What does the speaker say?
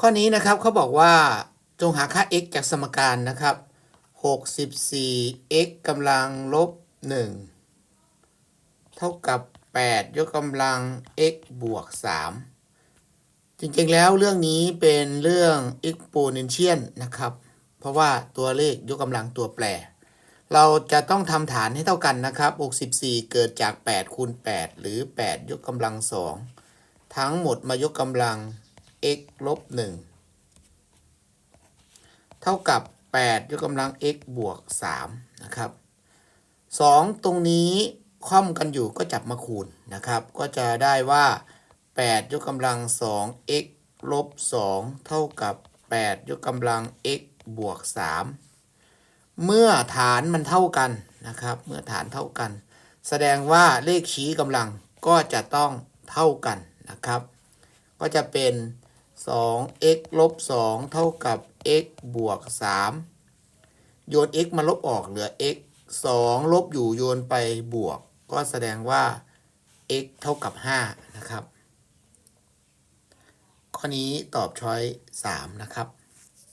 ข้อนี้นะครับเขาบอกว่าจงหาค่า x จากสมการนะครับ 64 x กำลังลบ 1 เท่ากับ 8 ยกกำลัง x บวก 3 จริงๆแล้วเรื่องนี้เป็นเรื่อง exponential นะครับ เพราะว่าตัวเลขยกกำลังตัวแปร เราจะต้องทำฐานให้เท่ากันนะครับ 64 เกิดจาก 8 คูณ 8 หรือ 8 ยกกำลัง 2 ทั้งหมดมายกกำลัง x ลบ1เท่ากับ 8 ยกกำลัง x บวก 3 นะครับ 2 ตรงนี้คว่ำกันอยู่ก็จับมาคูณนะครับ ก็จะได้ว่า 8 ยกกำลัง 2 x ลบ 2 เท่ากับ 8 ยกกำลัง x บวก 3 เมื่อฐานมันเท่ากันนะครับ เมื่อฐานเท่ากัน แสดงว่าเลขชี้กำลังก็จะต้องเท่ากันนะครับ ก็จะเป็น 2x ลบ 2 เท่ากับ x บวก 3 โยน x มาลบออกเหลือ x 2 ลบอยู่โยนไปบวก ก็แสดงว่า x เท่ากับ 5 นะครับ ข้อนี้ตอบช้อย 3 นะครับ